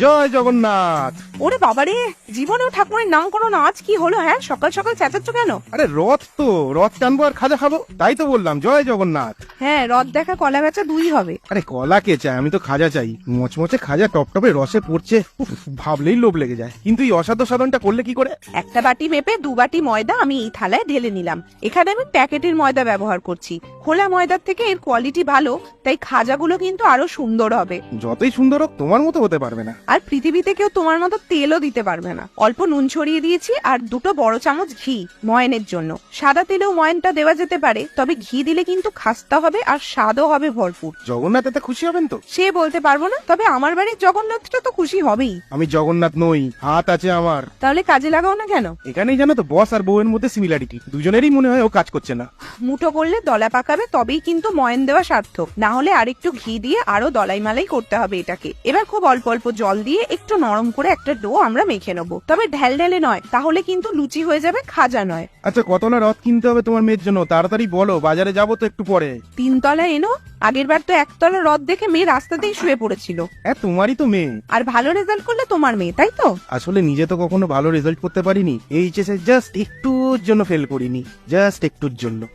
জয় জগন্নাথ। ওরে বাবারে জীবনেও ঠাকুরের নাম করো না আজ কি হলো হ্যাঁ? সকাল সকাল চেঁচাচ্ছ কেন? আরে রথ তো রথ টানবো আর খাজা খাব তাই তো বললাম জয় জগন্নাথ। হ্যাঁ রথ দেখা কলা বেচা দুই হবে। আরে কলা কে চাই আমি তো খাজা চাই। মচমচে খাজা টপ টপে রসে পড়ছে উফ, ভাবলেই লোভ লেগে যায়। কিন্তু এই অসাধ্য সাধনটা করলে কি করে? একটা বাটি মেপে দু বাটি ময়দা আমি এই থালায় ঢেলে নিলাম। এখানে আমি প্যাকেটের ময়দা ব্যবহার করছি। খোলা ময়দার থেকে এর কোয়ালিটি ভালো তাই খাজাগুলো কিন্তু আরও সুন্দর হবে। যতই সুন্দর হোক তোমার মতো হতে পারবে না। আর পৃথিবীতে কেউ তোমার মতো তেলও দিতে পারবে না। অল্প নুন ছড়িয়ে দিয়েছি আর দুটো বড় চামচ ঘি ময়নের জন্য। সাদা তেলেও ময়নটা দেওয়া যেতে পারে তবে ঘি দিলে কিন্তু খাস্তা হবে আর স্বাদও হবে ভরপুর। জগন্নাথ এতে খুশি হবেন তো? সে বলতে পারব না তবে আমার বাড়ির জগন্নাথটা তো খুশি হবেই। আমি জগন্নাথ নই হাত আছে আমার। তাহলে কাজে লাগাও না কেন? এখানেই জানো তো বস আর বউয়ের মধ্যে সিমিলারিটি দুজনেরই মনে হয় ও কাজ করছে না। মুঠো করলে দলা পাকাবে তবেই কিন্তু ময়ন দেওয়া সার্থক। না হলে আরেকটু ঘি দিয়ে আরও দলাই মালাই করতে হবে এটাকে। এবার খুব অল্প অল্প জল দিয়ে একটু নরম করে একটা ডো আমরা মেখে নেব। তবে ঢেল ঢেলে নয় তাহলে কিন্তু লুচি হয়ে যাবে খাজা নয়। আচ্ছা কতলা রথ কিনতে হবে তোমার মেয়ের জন্য? তাড়াতাড়ি বলো বাজারে যাব তো একটু পরে। তিনতলা এনো আগের বার তো একতলা রথ দেখে মেয়ে রাস্তাতেই শুয়ে পড়েছিল। হ্যাঁ তোমারই তো মেয়ে। আর ভালো রেজাল্ট করলে তোমার মেয়ে তাই তো? আসলে নিজে তো কখনো ভালো রেজাল্ট করতে পারিনি। এইচএস এ জাস্ট একটুর জন্য ফেল করিনি জাস্ট একটুর জন্য।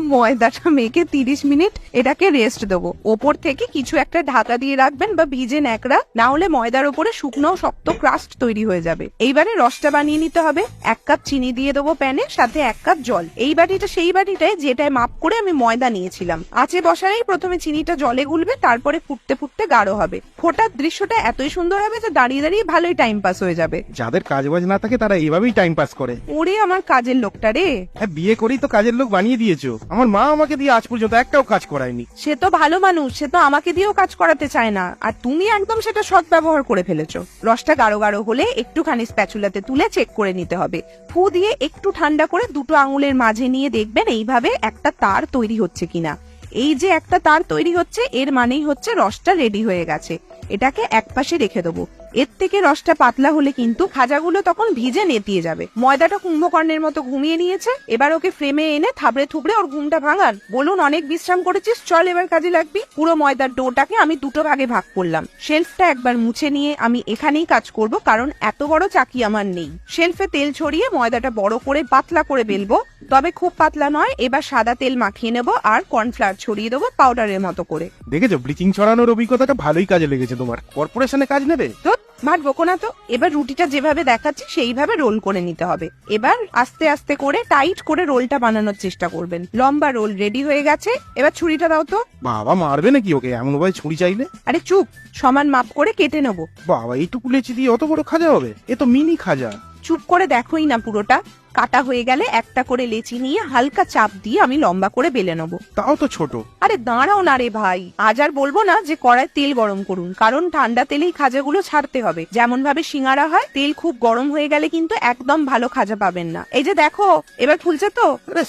ময়দাটা মেখে তিরিশ মিনিট এটাকে রেস্ট দেবো। ওপর থেকে কিছু একটা ঢাকা দিয়ে রাখবেন বা ভিজে ন্যাকড়া না হলে ময়দার ওপরে শুকনো শক্ত ক্রাস্ট তৈরি হয়ে যাবে। এইবারে রসটা বানিয়ে নিতে হবে। এক কাপ চিনি দিয়ে দেবো প্যানে সাথে এক কাপ জল। এই বাটিটা সেই বাটিটায় যেটায় মাপ করে আমি ময়দা নিয়েছিলাম। আঁচে বসালেই প্রথমে চিনিটা জলে গুলবে তারপরে ফুটতে ফুটতে গাঢ় হবে। ফোটার দৃশ্যটা এতই সুন্দর হবে যে দাঁড়িয়ে দাঁড়িয়ে ভালোই টাইম পাস হয়ে যাবে। যাদের কাজ বাজ না থাকে তারা এইভাবেই টাইম পাস করে। ওরে আমার কাজের লোকটা রে। হ্যাঁ বিয়ে করেই তো কাজের লোক বানিয়ে দিয়েছ। আমার মা আমাকে দিয়ে আজ পর্যন্ত একটাও কাজ করায়নি। সে তো ভালো মানুষ সে তো আমাকে দিয়েও কাজ করাতে চায় না। আর তুমি একদম সেটা সৎ ব্যবহার করে ফেলেছো। রসটা গাঢ় গাঢ় হলে একটুখানি স্প্যাচুলাতে তুলে চেক করে নিতে হবে। ফু দিয়ে একটু ঠান্ডা করে দুটো আঙুলের মাঝে নিয়ে দেখবেন এইভাবে একটা তার তৈরি হচ্ছে কিনা। এই যে একটা তার তৈরি হচ্ছে, এর মানেই হচ্ছে রসটা রেডি হয়ে গেছে। এটাকে একপাশে রেখে দেবো। এর থেকে রসটা পাতলা হলে কিন্তু খাজাগুলো তখন ভিজে নেতিয়ে যাবে। ময়দাটা কুম্ভকর্ণের মতো ঘুমিয়ে নিয়েছে। এবার ওকে ফ্রেমে এনে থাবড়ে থুবড়ে ওর ঘুমটা ভাঙান। বলুন অনেক বিশ্রাম করেছিস? চল এবার কাজে লাগবি। পুরো ময়দার ডোটাকে আমি দুটো ভাগে ভাগ করলাম। শেলফটা একবার মুছে নিয়ে আমি এখানেই কাজ করব কারণ এত বড় চাকি আমার নেই। শেলফে তেল ছড়িয়ে ময়দাটা বড় করে পাতলা করে বেলবো। তবে খুব পাতলা নয় এবার সাদা তেল মাখিয়ে নেব আর কর্নফ্লাওয়ার ছড়িয়ে দেবো পাউডারের মতো করে। দেখেছ ব্লিচিং ছড়ানোর অভিজ্ঞতাটা ভালোই কাজে লেগেছে তোমার। কর্পোরেশনে কাজ নেবে? তো বকো না তো। এবার রুটিটা যেভাবে দেখাচ্ছি সেইভাবে রোল করে নিতে হবে। এবার আস্তে আস্তে করে টাইট করে রোলটা বানানোর চেষ্টা করবেন। লম্বা রোল রেডি হয়ে গেছে। এবার ছুরিটা দাও তো। বাবা মারবে নাকি ওকে? এমন ভাবে ছুরি চাইলে? আরে চুপ। সমান মাপ করে কেটে নেব। বাবা এইটুকু লেচি দিয়ে অত বড় খাজা হবে? এ তো মিনি খাজা। চুপ করে দেখোই না পুরোটা। কাটা হয়ে গেলে একটা করে লেচি নিয়ে হালকা চাপ দিয়ে আমি লম্বা করে বেলে নেব। তাও তো ছোট। আরে দাঁড়াও না রে ভাই। আজ আর বলব না যে কড়ায় তেল গরম করুন কারণ ঠান্ডা তেলেই খাজাগুলো ছাড়তে হবে। যেমন ভাবে সিঙ্গারা হয় তেল খুব গরম হয়ে গেলে কিন্তু একদম ভালো খাজা পাবেন না। এই যে দেখো এবার ফুলছে তো? আরে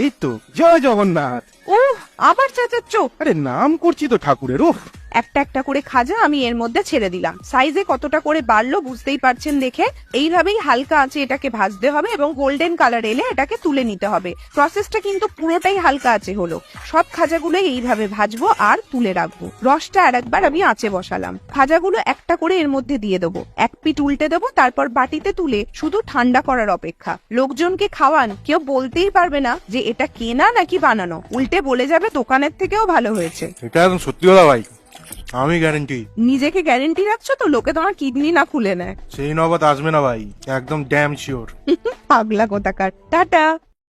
এই তো জয় জগন্নাথ। উহ আবার চেঁচাচ্ছ? আরে নাম করছি তো ঠাকুরের উফ। একটা একটা করে খাজা আমি এর মধ্যে ছেড়ে দিলাম। সাইজে কতটা করে বাড়লো বুঝতেই পারছেন দেখে। এইভাবেই হালকা আছে এটাকে ভাজতে হবে এবং গোল্ডেন কালার এলে এটাকে তুলে নিতে হবে। প্রসেসটা কিন্তু পুরোটাই হালকা আছে হলো। সব খাজাগুলো এইভাবে ভাজবো আর তুলে রাখব। রসটা আর একবার আমি আঁচে বসালাম। খাজাগুলো একটা করে এর মধ্যে দিয়ে দেবো। এক পিট উল্টে দেবো, তারপর বাটিতে তুলে শুধু ঠান্ডা করার অপেক্ষা। লোকজনকে খাওয়ান, কেউ বলতেই পারবে না যে এটা কেনা নাকি বানানো। উল্টে বলে যাবে দোকানের থেকেও ভালো হয়েছে। এটা সত্যি কথা ভাই। আমি গ্যারেন্টি নিজেকে গ্যারেন্টি রাখছো তো? লোকে তোমার কিডনি না খুলে নেয়। সেই নগদ আসবে না ভাই। একদম ড্যাম শিওর পাগলা কোথাকার। টাটা।